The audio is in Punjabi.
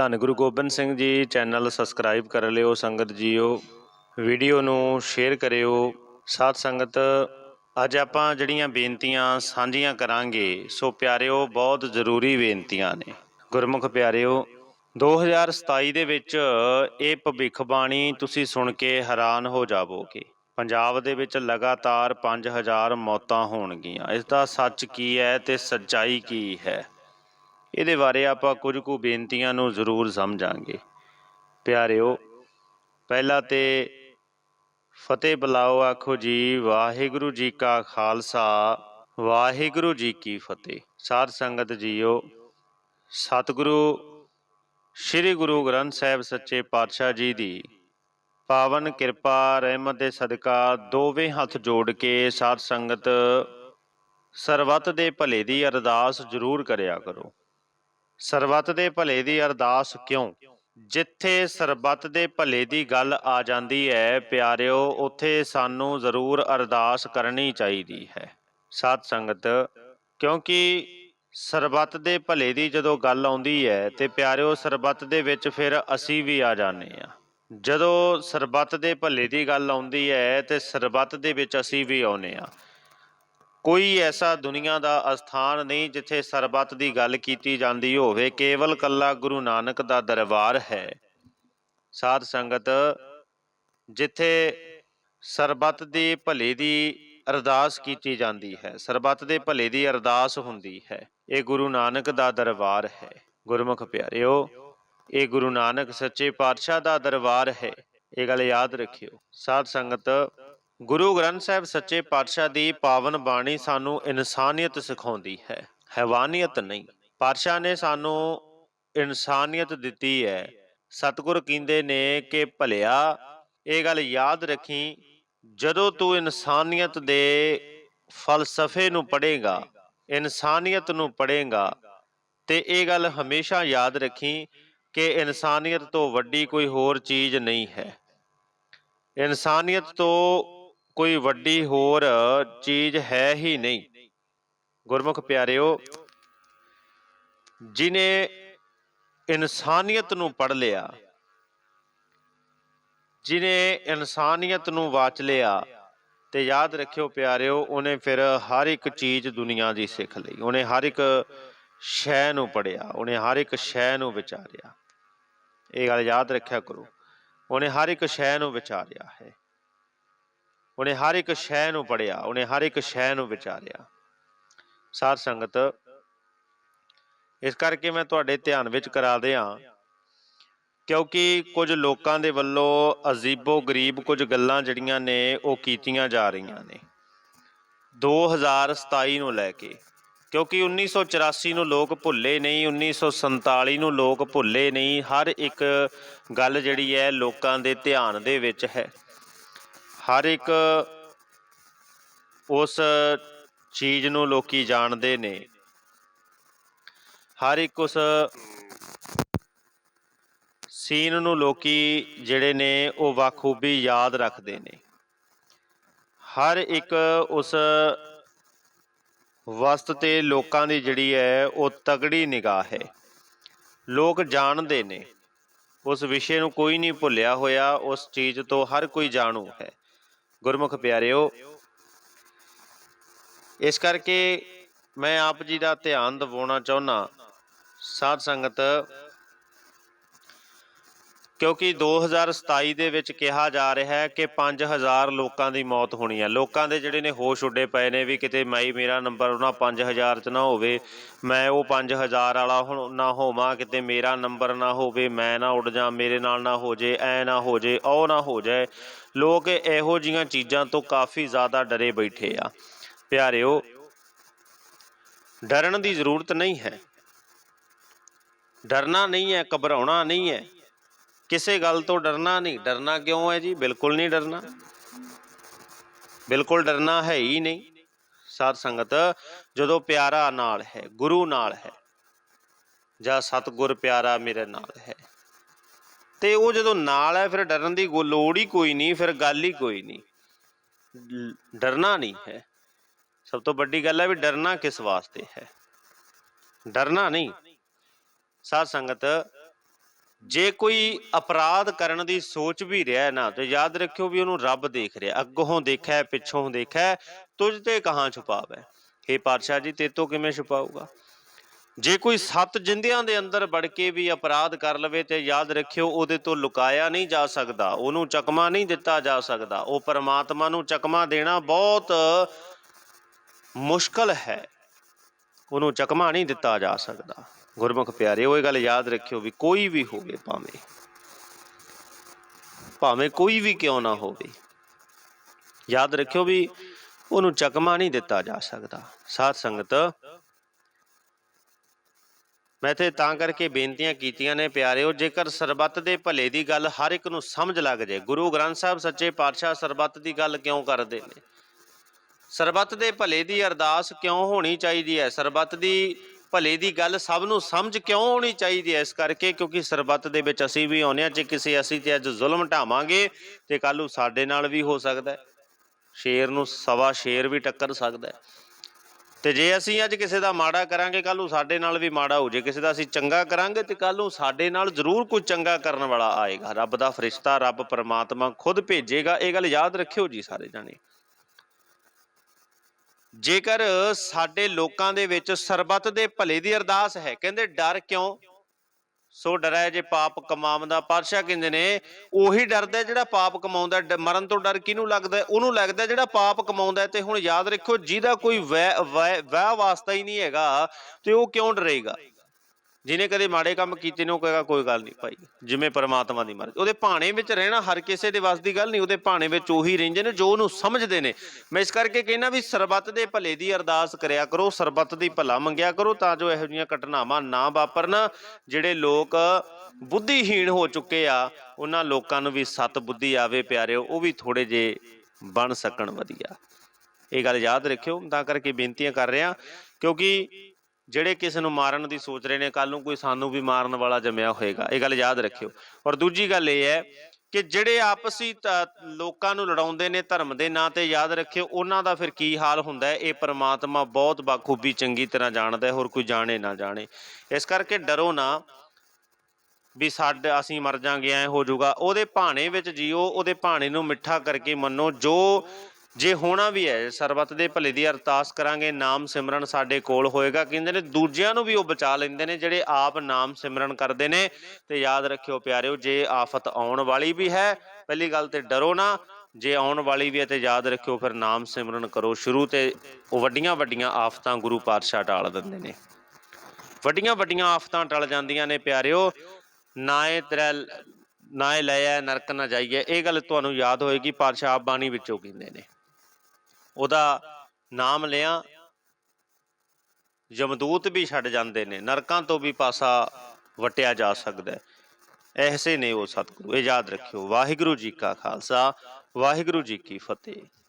ਧੰਨ ਗੁਰੂ ਗੋਬਿੰਦ ਸਿੰਘ ਜੀ ਚੈਨਲ ਸਬਸਕ੍ਰਾਈਬ ਕਰ ਲਿਓ, ਸੰਗਤ ਜੀਓ। ਵੀਡੀਓ ਨੂੰ ਸ਼ੇਅਰ ਕਰਿਓ। ਸਾਧ ਸੰਗਤ, ਅੱਜ ਆਪਾਂ ਜਿਹੜੀਆਂ ਬੇਨਤੀਆਂ ਸਾਂਝੀਆਂ ਕਰਾਂਗੇ, ਸੋ ਪਿਆਰਿਓ, ਬਹੁਤ ਜ਼ਰੂਰੀ ਬੇਨਤੀਆਂ ਨੇ। ਗੁਰਮੁਖ ਪਿਆਰਿਓ 2027 ਦੇ ਵਿੱਚ ਇਹ ਭਵਿੱਖਬਾਣੀ ਤੁਸੀਂ ਸੁਣ ਕੇ ਹੈਰਾਨ ਹੋ ਜਾਵੋਗੇ। ਪੰਜਾਬ ਦੇ ਵਿੱਚ ਲਗਾਤਾਰ 5000 ਮੌਤਾਂ ਹੋਣਗੀਆਂ। ਇਸ ਦਾ ਸੱਚ ਕੀ ਹੈ ਤੇ ਸੱਚਾਈ ਕੀ ਹੈ? ਇਹਦੇ ਬਾਰੇ ਆਪਾਂ ਕੁਝ ਕੁ ਬੇਨਤੀਆਂ ਨੂੰ ਜ਼ਰੂਰ ਸਮਝਾਂਗੇ। ਪਿਆਰਿਓ, ਪਹਿਲਾਂ ਤੇ ਫਤਿਹ ਬੁਲਾਓ, ਆਖੋ ਜੀ, ਵਾਹਿਗੁਰੂ ਜੀ ਕਾ ਖਾਲਸਾ, ਵਾਹਿਗੁਰੂ ਜੀ ਕੀ ਫਤਿਹ। ਸਾਧ ਸੰਗਤ ਜੀਓ, ਸਤਿਗੁਰੂ, ਸ੍ਰੀ ਗੁਰੂ ਗ੍ਰੰਥ ਸਾਹਿਬ ਸੱਚੇ ਪਾਤਸ਼ਾਹ ਜੀ ਦੀ ਪਾਵਨ ਕਿਰਪਾ, ਰਹਿਮਤ ਦੇ ਸਦਕਾ ਦੋਵੇਂ ਹੱਥ ਜੋੜ ਕੇ ਸਾਧ ਸੰਗਤ ਸਰਬੱਤ ਦੇ ਭਲੇ ਦੀ ਅਰਦਾਸ ਜ਼ਰੂਰ ਕਰਿਆ ਕਰੋ। ਸਰਬੱਤ ਦੇ ਭਲੇ ਦੀ ਅਰਦਾਸ ਕਿਉਂ? ਜਿੱਥੇ ਸਰਬੱਤ ਦੇ ਭਲੇ ਦੀ ਗੱਲ ਆ ਜਾਂਦੀ ਹੈ, ਪਿਆਰਿਓ, ਉੱਥੇ ਸਾਨੂੰ ਜ਼ਰੂਰ ਅਰਦਾਸ ਕਰਨੀ ਚਾਹੀਦੀ ਹੈ। ਸਾਧ ਸੰਗਤ, ਕਿਉਂਕਿ ਸਰਬੱਤ ਦੇ ਭਲੇ ਦੀ ਜਦੋਂ ਗੱਲ ਆਉਂਦੀ ਹੈ, ਤੇ ਪਿਆਰਿਓ, ਸਰਬੱਤ ਦੇ ਵਿੱਚ ਫਿਰ ਅਸੀਂ ਵੀ ਆ ਜਾਂਦੇ ਆ ਜਦੋਂ ਸਰਬੱਤ ਦੇ ਭਲੇ ਦੀ ਗੱਲ ਆਉਂਦੀ ਹੈ, ਤੇ ਸਰਬੱਤ ਦੇ ਵਿੱਚ ਅਸੀਂ ਵੀ ਆਉਨੇ ਆ ਕੋਈ ਐਸਾ ਦੁਨੀਆ ਦਾ ਅਸਥਾਨ ਨਹੀਂ ਜਿੱਥੇ ਸਰਬੱਤ ਦੀ ਗੱਲ ਕੀਤੀ ਜਾਂਦੀ ਹੋਵੇ, ਕੇਵਲ ਕੱਲਾ ਗੁਰੂ ਨਾਨਕ ਦਾ ਦਰਬਾਰ ਹੈ। ਸਾਧ ਸੰਗਤ, ਜਿੱਥੇ ਸਰਬੱਤ ਦੀ ਭਲੇ ਦੀ ਅਰਦਾਸ ਕੀਤੀ ਜਾਂਦੀ ਹੈ, ਸਰਬੱਤ ਦੇ ਭਲੇ ਦੀ ਅਰਦਾਸ ਹੁੰਦੀ ਹੈ, ਇਹ ਗੁਰੂ ਨਾਨਕ ਦਾ ਦਰਬਾਰ ਹੈ। ਗੁਰਮੁਖ ਪਿਆਰਿਓ, ਇਹ ਗੁਰੂ ਨਾਨਕ ਸੱਚੇ ਪਾਤਸ਼ਾਹ ਦਾ ਦਰਬਾਰ ਹੈ, ਇਹ ਗੱਲ ਯਾਦ ਰੱਖਿਓ। ਸਾਧ ਸੰਗਤ ਗੁਰੂ ਗ੍ਰੰਥ ਸਾਹਿਬ ਸੱਚੇ ਪਾਤਸ਼ਾਹ ਦੀ ਪਾਵਨ ਬਾਣੀ ਸਾਨੂੰ ਇਨਸਾਨੀਅਤ ਸਿਖਾਉਂਦੀ ਹੈ। ਹੈਵਾਨੀਅਤ ਨਹੀਂ। ਪਾਤਸ਼ਾਹ ਨੇ ਸਾਨੂੰ ਇਨਸਾਨੀਅਤ ਦਿੱਤੀ ਹੈ। ਸਤਿਗੁਰ ਕਹਿੰਦੇ ਨੇ ਕਿ ਭਲਿਆ, ਇਹ ਗੱਲ ਯਾਦ ਰੱਖੀ, ਜਦੋਂ ਤੂੰ ਇਨਸਾਨੀਅਤ ਦੇ ਫਲਸਫੇ ਨੂੰ ਪੜ੍ਹੇਗਾ, ਇਨਸਾਨੀਅਤ ਨੂੰ ਪੜ੍ਹੇਗਾ, ਤੇ ਇਹ ਗੱਲ ਹਮੇਸ਼ਾ ਯਾਦ ਰੱਖੀ ਕਿ ਇਨਸਾਨੀਅਤ ਤੋਂ ਵੱਡੀ ਕੋਈ ਹੋਰ ਚੀਜ਼ ਨਹੀਂ ਹੈ। ਇਨਸਾਨੀਅਤ ਤੋਂ ਕੋਈ ਵੱਡੀ ਹੋਰ ਚੀਜ਼ ਹੈ ਹੀ ਨਹੀਂ। ਗੁਰਮੁਖ ਪਿਆਰਿਓ, ਜਿਨੇ ਇਨਸਾਨੀਅਤ ਨੂੰ ਪੜ ਲਿਆ, ਜਿਨੇ ਇਨਸਾਨੀਅਤ ਨੂੰ ਵਾਚ ਲਿਆ, ਤੇ ਯਾਦ ਰੱਖਿਓ ਪਿਆਰਿਓ, ਉਹਨੇ ਫਿਰ ਹਰ ਇੱਕ ਚੀਜ਼ ਦੁਨੀਆ ਦੀ ਸਿੱਖ ਲਈ। ਉਹਨੇ ਹਰ ਇੱਕ ਸ਼ੈ ਨੂੰ ਪੜਿਆ ਉਹਨੇ ਹਰ ਇੱਕ ਸ਼ੈ ਨੂੰ ਵਿਚਾਰਿਆ। ਇਹ ਗੱਲ ਯਾਦ ਰੱਖਿਆ ਕਰੋ। ਉਹਨੇ ਹਰ ਇੱਕ ਸ਼ੈ ਨੂੰ ਵਿਚਾਰਿਆ ਹੈ। ਉਹਨੇ ਹਰ ਇੱਕ ਸ਼ੈ ਨੂੰ ਪੜਿਆ ਉਹਨੇ ਹਰ ਇੱਕ ਸ਼ੈ ਨੂੰ ਵਿਚਾਰਿਆ। ਸਾਧ ਸੰਗਤ, ਇਸ ਕਰਕੇ ਮੈਂ ਤੁਹਾਡੇ ਧਿਆਨ ਵਿੱਚ ਕਰਾ ਦਿਆਂ, ਕਿਉਂਕਿ ਕੁਝ ਲੋਕਾਂ ਦੇ ਵੱਲੋਂ ਅਜ਼ੀਬੋ ਗਰੀਬ ਕੁਝ ਗੱਲਾਂ ਜਿਹੜੀਆਂ ਨੇ, ਉਹ ਕੀਤੀਆਂ ਜਾ ਰਹੀਆਂ ਨੇ। 2027 ਨੂੰ ਲੈ ਕੇ, ਕਿਉਂਕਿ 1984 ਨੂੰ ਲੋਕ ਭੁੱਲੇ ਨਹੀਂ 1947 ਨੂੰ ਲੋਕ ਭੁੱਲੇ ਨਹੀਂ, ਹਰ ਇੱਕ ਗੱਲ ਜਿਹੜੀ ਹੈ ਲੋਕਾਂ ਦੇ ਧਿਆਨ ਦੇ ਵਿੱਚ ਹੈ। ਹਰ ਇੱਕ ਉਸ ਚੀਜ਼ ਨੂੰ ਲੋਕੀ ਜਾਣਦੇ ਨੇ। ਹਰ ਇੱਕ ਉਸ ਸੀਨ ਨੂੰ ਲੋਕੀ ਜਿਹੜੇ ਨੇ ਉਹ ਬਾਖੂਬੀ ਯਾਦ ਰੱਖਦੇ ਨੇ। ਹਰ ਇੱਕ ਉਸ ਵਸਤ ਤੇ ਲੋਕਾਂ ਦੀ ਜਿਹੜੀ ਹੈ ਉਹ ਤਗੜੀ ਨਿਗਾਹ ਹੈ। ਲੋਕ ਜਾਣਦੇ ਨੇ। ਉਸ ਵਿਸ਼ੇ ਨੂੰ ਕੋਈ ਨਹੀਂ ਭੁੱਲਿਆ ਹੋਇਆ, ਉਸ ਚੀਜ਼ ਤੋਂ ਹਰ ਕੋਈ ਜਾਣੂ ਹੈ। ਗੁਰਮੁਖ ਪਿਆਰਿਓ, ਇਸ ਕਰਕੇ ਮੈਂ ਆਪ ਜੀ ਦਾ ਧਿਆਨ ਦਿਵਾਉਣਾ ਚਾਹੁੰਦਾ ਸਾਧ ਸੰਗਤ, ਕਿਉਂਕਿ 2027 ਦੇ ਵਿੱਚ ਕਿਹਾ ਜਾ ਰਿਹਾ ਹੈ ਕਿ 5000 ਲੋਕਾਂ ਦੀ ਮੌਤ ਹੋਣੀ ਹੈ। ਲੋਕਾਂ ਦੇ ਜਿਹੜੇ ਨੇ ਹੋਸ਼ ਉੱਡੇ ਪਏ ਨੇ ਵੀ ਕਿਤੇ ਮਾਈ ਮੇਰਾ ਨੰਬਰ ਉਹਨਾਂ 5000 ਚ ਨਾ ਹੋਵੇ, ਮੈਂ ਉਹ 5000 ਵਾਲਾ ਹੁਣ ਨਾ ਹੋਵਾਂ, ਕਿਤੇ ਮੇਰਾ ਨੰਬਰ ਨਾ ਹੋਵੇ, ਮੈਂ ਨਾ ਉੱਡ ਜਾ, ਮੇਰੇ ਨਾਲ ਨਾ ਹੋ ਜੇ, ਐ ਨਾ ਹੋ ਜੇ, ਉਹ ਨਾ ਹੋ ਜਾਏ। ਲੋਕ ਇਹੋ ਜੀਆਂ ਚੀਜ਼ਾਂ ਤੋਂ ਕਾਫੀ ਜ਼ਿਆਦਾ ਡਰੇ ਬੈਠੇ ਆ। ਪਿਆਰਿਓ, ਡਰਨ ਦੀ ਜ਼ਰੂਰਤ ਨਹੀਂ ਹੈ। ਡਰਨਾ ਨਹੀਂ ਹੈ, ਘਬਰਾਉਣਾ ਨਹੀਂ ਹੈ। ਕਿਸੇ ਗੱਲ ਤੋਂ ਡਰਨਾ ਨਹੀਂ। ਡਰਨਾ ਕਿਉਂ ਹੈ ਜੀ? ਬਿਲਕੁਲ ਨਹੀਂ ਡਰਨਾ। ਬਿਲਕੁਲ ਡਰਨਾ ਹੈ ਹੀ ਨਹੀਂ। ਸਾਧ ਸੰਗਤ, ਜਦੋਂ ਪਿਆਰਾ ਨਾਲ ਹੈ, ਗੁਰੂ ਨਾਲ ਹੈ, ਜਾਂ ਸਤਗੁਰ ਪਿਆਰਾ ਮੇਰੇ ਨਾਲ ਹੈ ਤੇ ਉਹ ਜਦੋਂ ਨਾਲ ਹੈ ਫਿਰ ਡਰਨ ਦੀ ਲੋੜ ਹੀ ਕੋਈ ਨਹੀਂ ਫਿਰ ਗੱਲ ਹੀ ਕੋਈ ਨਹੀਂ। ਡਰਨਾ ਨਹੀਂ ਹੈ। ਸਭ ਤੋਂ ਵੱਡੀ ਗੱਲ ਹੈ ਵੀ ਡਰਨਾ ਕਿਸ ਵਾਸਤੇ ਹੈ? ਡਰਨਾ ਨਹੀਂ। ਸਾਧ ਸੰਗਤ ਜੇ ਕੋਈ ਅਪਰਾਧ ਕਰਨ ਦੀ ਸੋਚ ਵੀ ਰਿਹਾ ਨਾ ਤੇ ਯਾਦ ਰੱਖਿਓ ਵੀ ਉਹਨੂੰ ਰੱਬ ਦੇਖ ਰਿਹਾ। ਅੱਗੋਂ ਦੇਖਿਆ ਪਿੱਛੋਂ ਦੇਖਿਆ ਹੈ, ਤੁਝ ਤੇ ਕਹਾਂ ਛੁਪਾਵੇ? हे ਪਾਤਸ਼ਾਹ ਜੀ ਤੇਤੋਂ ਕਿਵੇਂ ਛੁਪਾਊਗਾ? ਜੇ ਕੋਈ ਸੱਤ ਜਿੰਦਿਆਂ ਦੇ ਅੰਦਰ ਵੜ ਕੇ ਵੀ ਅਪਰਾਧ ਕਰ ਲਵੇ ਤੇ ਯਾਦ ਰੱਖਿਓ ਉਹਦੇ ਤੋਂ ਲੁਕਾਇਆ ਨਹੀਂ ਜਾ ਸਕਦਾ, ਉਹਨੂੰ ਚਕਮਾ ਨਹੀਂ ਦਿੱਤਾ ਜਾ ਸਕਦਾ, ਉਹ ਪਰਮਾਤਮਾ ਨੂੰ ਚਕਮਾ ਦੇਣਾ ਬਹੁਤ ਮੁਸ਼ਕਲ ਹੈ। ਉਹਨੂੰ ਚਕਮਾ ਨਹੀਂ ਦਿੱਤਾ ਜਾ ਸਕਦਾ। ਗੁਰਮੁਖ ਪਿਆਰੇ ਉਹ ਇਹ ਗੱਲ ਯਾਦ ਰੱਖਿਓ ਵੀ ਕੋਈ ਵੀ ਹੋਵੇ ਭਾਵੇਂ ਭਾਵੇਂ ਕੋਈ ਵੀ ਕਿਉਂ ਨਾ ਹੋਵੇ, ਯਾਦ ਰੱਖਿਓ ਵੀ ਉਹਨੂੰ ਚਕਮਾ ਨਹੀਂ ਦਿੱਤਾ ਜਾ ਸਕਦਾ। ਸਾਧ ਸੰਗਤ ਮੈਂ ਤੇ ਤਾਂ ਕਰਕੇ ਬੇਨਤੀਆਂ ਕੀਤੀਆਂ ਨੇ ਪਿਆਰਿਓ, ਜੇਕਰ ਸਰਬੱਤ ਦੇ ਭਲੇ ਦੀ ਗੱਲ ਹਰ ਇੱਕ ਨੂੰ ਸਮਝ ਲੱਗ ਜਾਏ ਗੁਰੂ ਗ੍ਰੰਥ ਸਾਹਿਬ ਸੱਚੇ ਪਾਤਸ਼ਾਹ ਸਰਬੱਤ ਦੀ ਗੱਲ ਕਿਉਂ ਕਰਦੇ ਨੇ? ਸਰਬੱਤ ਦੇ ਭਲੇ ਦੀ ਅਰਦਾਸ ਕਿਉਂ ਹੋਣੀ ਚਾਹੀਦੀ ਹੈ? ਸਰਬੱਤ ਦੀ ਭਲੇ ਦੀ ਗੱਲ ਸਭ ਨੂੰ ਸਮਝ ਕਿਉਂ ਹੋਣੀ ਚਾਹੀਦੀ ਹੈ ਇਸ ਕਰਕੇ? ਕਿਉਂਕਿ ਸਰਬੱਤ ਦੇ ਵਿੱਚ ਅਸੀਂ ਵੀ ਆਉਂਦੇ ਹਾਂ, ਜੇ ਕਿਸੇ ਅਸੀਂ ਤੇ ਅੱਜ ਜ਼ੁਲਮ ਢਾਵਾਂਗੇ ਤੇ ਕੱਲ ਨੂੰ ਸਾਡੇ ਨਾਲ ਵੀ ਹੋ ਸਕਦਾ ਸ਼ੇਰ ਨੂੰ ਸਵਾ ਸ਼ੇਰ ਵੀ ਟੱਕਰ ਸਕਦਾ ਤੇ ਜੇ ਅਸੀਂ ਅੱਜ ਕਿਸੇ ਦਾ ਮਾੜਾ ਕਰਾਂਗੇ ਕੱਲ ਨੂੰ ਸਾਡੇ ਨਾਲ ਵੀ ਮਾੜਾ ਹੋ ਜੇ। ਕਿਸੇ ਦਾ ਅਸੀਂ ਚੰਗਾ ਕਰਾਂਗੇ ਤੇ ਕੱਲ ਨੂੰ ਸਾਡੇ ਨਾਲ ਜ਼ਰੂਰ ਕੋਈ ਚੰਗਾ ਕਰਨ ਵਾਲਾ ਆਏਗਾ। ਰੱਬ ਦਾ ਫਰਿਸ਼ਤਾ, ਰੱਬ ਪਰਮਾਤਮਾ ਖੁਦ ਭੇਜੇਗਾ। ਇਹ ਗੱਲ ਯਾਦ ਰੱਖਿਓ ਜੀ ਸਾਰੇ ਜਾਣੇ। ਜੇਕਰ ਸਾਡੇ ਲੋਕਾਂ ਦੇ ਵਿੱਚ ਸਰਬੱਤ ਦੇ ਭਲੇ ਦੀ ਅਰਦਾਸ ਹੈ, ਕਹਿੰਦੇ ਡਰ ਕਿਉਂ? ਸੋ ਡਰੈ ਜੇ ਪਾਪ ਕਮਾਉਂਦਾ। ਪਾਤਸ਼ਾਹ ਕਹਿੰਦੇ ਨੇ, ਉਹੀ ਡਰਦਾ ਜਿਹੜਾ ਪਾਪ ਕਮਾਉਂਦਾ ਡ- ਮਰਨ ਤੋਂ ਡਰ ਕਿਹਨੂੰ ਲੱਗਦਾ ਉਹਨੂੰ ਲੱਗਦਾ ਜਿਹੜਾ ਪਾਪ ਕਮਾਉਂਦਾ ਤੇ ਹੁਣ ਯਾਦ ਰੱਖਿਓ, ਜਿਹਦਾ ਕੋਈ ਵੈ ਵਾਸਤਾ ਹੀ ਨਹੀਂ ਹੈਗਾ, ਤੇ ਉਹ ਕਿਉਂ ਡਰੇਗਾ? ਜਿਹਨੇ ਕਦੇ ਮਾੜੇ ਕੰਮ ਕੀਤੇ ਨੇ, ਉਹ ਕਹੇਗਾ, ਕੋਈ ਗੱਲ ਨਹੀਂ ਭਾਈ, ਜਿਵੇਂ ਪਰਮਾਤਮਾ ਦੀ ਮਰਜ਼ੀ। ਉਹਦੇ ਭਾਣੇ ਵਿੱਚ ਰਹਿਣਾ ਹਰ ਕਿਸੇ ਦੇ ਵੱਸ ਦੀ ਗੱਲ ਨਹੀਂ, ਉਹਦੇ ਭਾਣੇ ਵਿੱਚ ਉਹੀ ਰਹਿੰਦੇ ਨੇ ਜੋ ਉਹਨੂੰ ਸਮਝਦੇ ਨੇ। ਮੈਂ ਇਸ ਕਰਕੇ ਕਹਿੰਦਾ ਵੀ ਸਰਬੱਤ ਦੇ ਭਲੇ ਦੀ ਅਰਦਾਸ ਕਰਿਆ ਕਰੋ, ਸਰਬੱਤ ਦੀ ਭਲਾ ਮੰਗਿਆ ਕਰੋ, ਤਾਂ ਜੋ ਇਹੋ ਜਿਹੀਆਂ ਘਟਨਾਵਾਂ ਨਾ ਵਾਪਰਨ, ਜਿਹੜੇ ਲੋਕ ਬੁੱਧੀਹੀਣ ਹੋ ਚੁੱਕੇ ਆ, ਉਹਨਾਂ ਲੋਕਾਂ ਨੂੰ ਵੀ ਸਤ ਬੁੱਧੀ ਆਵੇ ਪਿਆਰਿਓ, ਉਹ ਵੀ ਥੋੜੇ ਜੇ ਬਣ ਸਕਣ ਵਧੀਆ। ਇਹ ਗੱਲ ਯਾਦ ਰੱਖਿਓ, ਤਾਂ ਕਰਕੇ ਬੇਨਤੀਆਂ ਕਰ ਰਿਹਾ, ਕਿਉਂਕਿ ਜਿਹੜੇ ਕਿਸੇ ਨੂੰ ਮਾਰਨ ਦੀ ਸੋਚ ਰਹੇ ਨੇ ਕੱਲ ਨੂੰ ਕੋਈ ਸਾਨੂੰ ਵੀ ਮਾਰਨ ਵਾਲਾ ਜੰਮਿਆ ਹੋਏਗਾ, ਇਹ ਗੱਲ ਯਾਦ ਰੱਖਿਓ। ਔਰ ਦੂਜੀ ਗੱਲ ਇਹ ਹੈ ਕਿ ਜਿਹੜੇ ਆਪਸੀ ਲੋਕਾਂ ਨੂੰ ਲੜਾਉਂਦੇ ਨੇ ਧਰਮ ਦੇ ਨਾਂ ਤੇ ਯਾਦ ਰੱਖਿਓ, ਉਹਨਾਂ ਦਾ ਫਿਰ ਕੀ ਹਾਲ ਹੁੰਦਾ ਹੈ? ਇਹ ਪਰਮਾਤਮਾ ਬਹੁਤ ਬਾਖੂਬੀ ਚੰਗੀ ਤਰ੍ਹਾਂ ਜਾਣਦਾ ਹੈ, ਹੋਰ ਕੋਈ ਜਾਣੇ ਨਾ ਜਾਣੇ। ਇਸ ਕਰਕੇ ਡਰੋ ਨਾ ਵੀ ਸਾਡੇ, ਅਸੀਂ ਮਰ ਜਾਾਂਗੇ, ਐ ਹੋ ਜਾਊਗਾ। ਉਹਦੇ ਭਾਣੇ ਵਿੱਚ ਜੀਓ, ਉਹਦੇ ਭਾਣੇ ਨੂੰ ਮਿੱਠਾ ਕਰਕੇ ਮੰਨੋ, ਜੋ ਜੇ ਹੋਣਾ ਵੀ ਹੈ, ਸਰਬੱਤ ਦੇ ਭਲੇ ਦੀ ਅਰਦਾਸ ਕਰਾਂਗੇ, ਨਾਮ ਸਿਮਰਨ ਸਾਡੇ ਕੋਲ ਹੋਏਗਾ। ਕਹਿੰਦੇ ਨੇ, ਦੂਜਿਆਂ ਨੂੰ ਵੀ ਉਹ ਬਚਾ ਲੈਂਦੇ ਨੇ, ਜਿਹੜੇ ਆਪ ਨਾਮ ਸਿਮਰਨ ਕਰਦੇ ਨੇ। ਤੇ ਯਾਦ ਰੱਖਿਓ ਪਿਆਰਿਓ, ਜੇ ਆਫਤ ਆਉਣ ਵਾਲੀ ਵੀ ਹੈ, ਪਹਿਲੀ ਗੱਲ ਤੇ ਡਰੋ ਨਾ। ਜੇ ਆਉਣ ਵਾਲੀ ਵੀ ਹੈ ਤੇ ਯਾਦ ਰੱਖਿਓ, ਫਿਰ ਨਾਮ ਸਿਮਰਨ ਕਰੋ। ਸ਼ੁਰੂ ਤੇ ਉਹ ਵੱਡੀਆਂ ਵੱਡੀਆਂ ਆਫਤਾਂ ਗੁਰੂ ਪਾਤਸ਼ਾਹ ਟਾਲ ਦਿੰਦੇ ਨੇ। ਵੱਡੀਆਂ ਵੱਡੀਆਂ ਆਫਤਾਂ ਟਲ ਜਾਂਦੀਆਂ ਨੇ ਪਿਆਰਿਓ। ਨਾਏ ਤੇਰਾ ਨਾਏ ਲਿਆ ਨਰਕ ਨਾ ਜਾਈਏ। ਇਹ ਗੱਲ ਤੁਹਾਨੂੰ ਯਾਦ ਹੋਏਗੀ, ਪਾਤਸ਼ਾਹ ਆਪ ਬਾਣੀ ਵਿੱਚੋਂ ਕਹਿੰਦੇ ਨੇ। ਉਹਦਾ ਨਾਮ ਲਿਆ। ਜਮਦੂਤ ਵੀ ਛੱਡ ਜਾਂਦੇ ਨੇ। ਨਰਕਾਂ ਤੋਂ ਵੀ ਪਾਸਾ ਵਟਿਆ ਜਾ ਸਕਦਾ ਹੈ। ਐਸੇ ਨੇ ਉਹ ਸਤਿਗੁਰੂ। ਇਹ ਯਾਦ ਰੱਖਿਓ। ਵਾਹਿਗੁਰੂ ਜੀ ਕਾ ਖਾਲਸਾ। ਵਾਹਿਗੁਰੂ ਜੀ ਕੀ ਫਤਿਹ।